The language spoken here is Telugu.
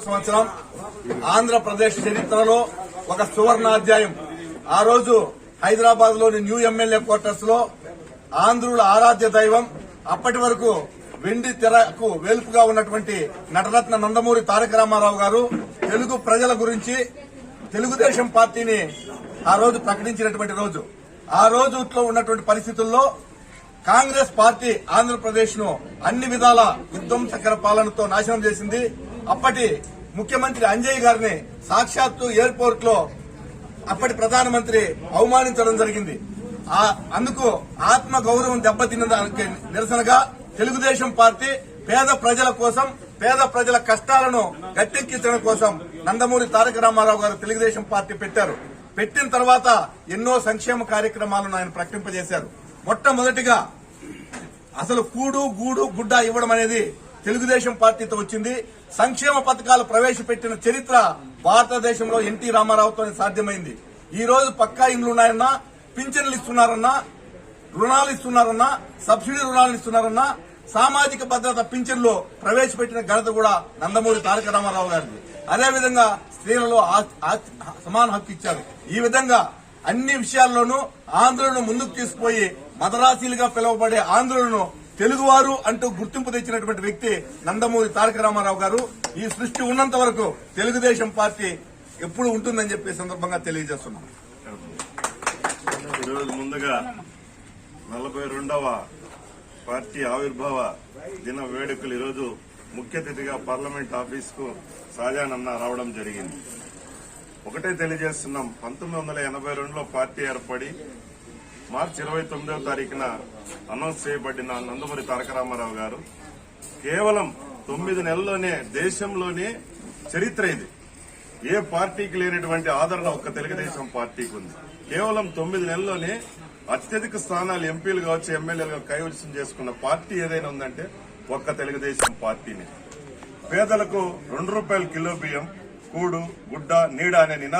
సంవత్సరం ఆంధ్రప్రదేశ్ చరిత్రలో ఒక సువర్ణాధ్యాయం. ఆ రోజు హైదరాబాద్లోని న్యూ ఎమ్మెల్యే క్వార్టర్స్లో ఆంధ్రుల ఆరాధ్య దైవం అప్పటి వరకు వెండి తెరకు వేలుపుగా ఉన్నటువంటి నటరత్న నందమూరి తారక రామారావు గారు తెలుగు ప్రజల గురించి తెలుగుదేశం పార్టీని ఆ రోజు ప్రకటించినటువంటి రోజు. ఆ రోజుట్లో ఉన్నటువంటి పరిస్థితుల్లో కాంగ్రెస్ పార్టీ ఆంధ్రప్రదేశ్ను అన్ని విధాల విధ్వంసకర పాలనతో నాశనం చేసింది. అప్పటి ముఖ్యమంత్రి అంజయ్ గారిని సాక్షాత్తు ఎయిర్పోర్ట్లో అప్పటి ప్రధానమంత్రి అవమానించడం జరిగింది. ఆ అందుకు ఆత్మ గౌరవం దెబ్బతిన్న దానికి నిరసనగా తెలుగుదేశం పార్టీ పేద ప్రజల కోసం పేద ప్రజల కష్టాలను గట్టెక్కించడం కోసం నందమూరి తారక రామారావు గారు తెలుగుదేశం పార్టీ పెట్టారు. పెట్టిన తర్వాత ఎన్నో సంక్షేమ కార్యక్రమాలను ఆయన ప్రకటింపజేశారు. మొట్టమొదటిగా అసలు కూడు గూడు గుడ్డ ఇవ్వడం అనేది తెలుగుదేశం పార్టీతో వచ్చింది. సంక్షేమ పథకాలు ప్రవేశపెట్టిన చరిత్ర భారతదేశంలో ఎన్టీ రామారావుతో సాధ్యమైంది. ఈ రోజు పక్కా ఇండ్లు ఉన్నాయన్నా పింఛన్లు ఇస్తున్నారన్నా రుణాలు ఇస్తున్నారన్నా సబ్సిడీ రుణాలు ఇస్తున్నారన్నా సామాజిక భద్రత పింఛన్లు ప్రవేశపెట్టిన ఘనత కూడా నందమూరి తారక రామారావు గారిది. అదేవిధంగా స్త్రీలలో ఆ- సమాన హక్కు ఇచ్చారు. ఈ విధంగా అన్ని విషయాల్లోనూ ఆంధ్రులను ముందుకు తీసుకుపోయి మదరాసీలుగా పిలువబడే ఆంధ్రులను తెలుగువారు అంటూ గుర్తింపు తెచ్చినటువంటి వ్యక్తి నందమూరి తారక రామారావు గారు. ఈ సృష్టి ఉన్నంత వరకు తెలుగుదేశం పార్టీ ఎప్పుడు ఉంటుందని చెప్పి సందర్భంగా తెలియజేస్తున్నాం. ఈరోజు ముందుగా నలభై రెండవ పార్టీ ఆవిర్భావ దిన వేడుకలు ఈరోజు ముఖ్య అతిథిగా పార్లమెంట్ ఆఫీస్కు సాజానన్న రావడం జరిగింది. ఒకటే తెలియజేస్తున్నాం పంతొమ్మిది వందల ఎనభై రెండులో పార్టీ ఏర్పడి మార్చి ఇరవై తొమ్మిదవ తారీఖున అనౌన్స్ చేయబడిన నందమూరి తారక రామారావు గారు కేవలం తొమ్మిది నెలల్లోనే దేశంలోనే చరిత్ర ఇది. ఏ పార్టీకి లేనటువంటి ఆదరణ ఒక్క తెలుగుదేశం పార్టీకి ఉంది. కేవలం తొమ్మిది నెలల్లోనే అత్యధిక స్థానాలు ఎంపీలు కావచ్చు ఎమ్మెల్యేలుగా కైవసం చేసుకున్న పార్టీ ఏదైనా ఉందంటే ఒక్క తెలుగుదేశం పార్టీని. పేదలకు రెండు రూపాయల కిలో బియ్యం కూడు గుడ్డ నీడ అనే నినాదం